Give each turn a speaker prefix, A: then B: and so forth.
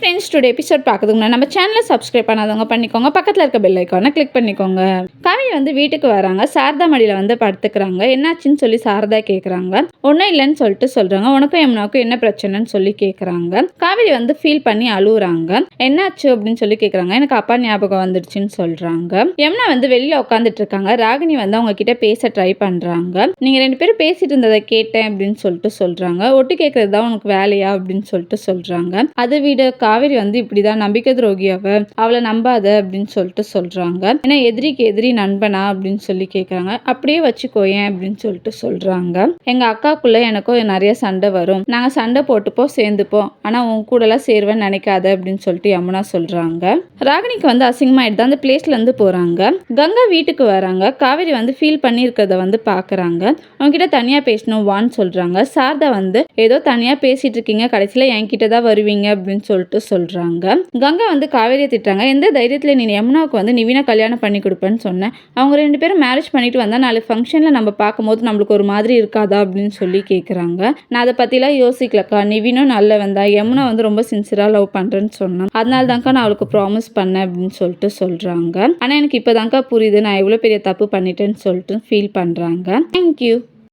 A: Friends today episode பார்க்கறதுக்கு முன்னாடி நம்ம சேனலை சப்ஸ்கிரைப் பண்ணாதவங்க பண்ணிக்கோங்க. பக்கத்தில் இருக்க பெல் ஐக்கானை கிளிக் பண்ணிக்கோங்க. காவிரி வந்து வீட்டுக்கு வராங்க. சாரதா மடியில் வந்து படுத்துக்கிறாங்க. என்னாச்சுன்னு சொல்லி சாரதா கேட்குறாங்க ஒன்றும் இல்லைன்னு சொல்லிட்டு சொல்கிறாங்க உனக்கும் எம்னாக்கும் என்ன பிரச்சனைன்னு சொல்லி கேட்குறாங்க காவிரி வந்து ஃபீல் பண்ணி அழுகுறாங்க என்னாச்சு அப்படின்னு சொல்லி கேட்குறாங்க எனக்கு அப்பா ஞாபகம் வந்துடுச்சுன்னு சொல்கிறாங்க எம்னா வந்து வெளியில் உட்காந்துட்டு இருக்காங்க. ராகினி வந்து அவங்க கிட்ட பேச ட்ரை பண்ணுறாங்க நீங்கள் ரெண்டு பேரும் பேசிட்டு இருந்ததை கேட்டேன் அப்படின்னு சொல்லிட்டு சொல்கிறாங்க ஒட்டு கேட்கறது தான் உனக்கு வேலையா அப்படின்னு சொல்லிட்டு சொல்கிறாங்க அதை விட காவேரி வந்து இப்படிதான் நம்பிக்கை துரோகி அவ அவளை நம்பாத அப்படின்னு சொல்லிட்டு சொல்றாங்க. ஏன்னா எதிரிக்கு எதிரி நண்பனா அப்படின்னு சொல்லி கேக்குறாங்க. அப்படியே வச்சுக்கோயேன் அப்படின்னு சொல்லிட்டு சொல்றாங்க. எங்க அக்காக்குள்ள எனக்கும் நிறைய சண்டை வரும். நாங்க சண்டை போட்டுப்போம் சேர்ந்துப்போம் ஆனா உன் கூட எல்லாம் சேருவேன்னு நினைக்காத அப்படின்னு சொல்லிட்டு யமுனா சொல்றாங்க. ராகினிக்கு வந்து அசிங்கமாயிட்டு அந்த பிளேஸ்ல இருந்து போறாங்க. கங்கா வீட்டுக்கு வராங்க. காவேரி வந்து ஃபீல் பண்ணியிருக்கிறத வந்து பாக்குறாங்க. அவங்ககிட்ட தனியா பேசணும் வான்னு சொல்றாங்க. சாரதா வந்து ஏதோ தனியா பேசிட்டு இருக்கீங்க. கடைசியில என்கிட்ட தான் வருவீங்க அப்படின்னு சொல்லிட்டு சொல்றாங்க. கங்கா வந்து காவேரியை திட்டுறாங்க. எந்த தைரியத்தில் நீ யமுனாவுக்கு வந்து நிவினா கல்யாணம் பண்ணி கொடுப்பேன்னு சொன்னேன் அவங்க ரெண்டு பேரும் மேரேஜ் பண்ணிட்டு வந்தால் நாலு ஃபங்க்ஷனில் நம்ம பார்க்கும்போது நம்மளுக்கு ஒரு மாதிரி இருக்காதா அப்படின்னு சொல்லி கேட்குறாங்க நான் அதை பற்றிலாம் யோசிக்கலக்கா. நிவினும் நல்ல வந்தா யமுனா வந்து ரொம்ப சின்சியராக லவ் பண்ணுறேன்னு சொன்னான். அதனால தான்க்கா நான் அவளுக்கு ப்ராமிஸ் பண்ணேன் அப்படின்னு சொல்லிட்டு சொல்கிறாங்க ஆனால் எனக்கு இப்போதான்க்கா புரியுது. நான் எவ்வளோ பெரிய தப்பு பண்ணிட்டேன்னு சொல்லிட்டு ஃபீல் பண்ணுறாங்க தேங்க்யூ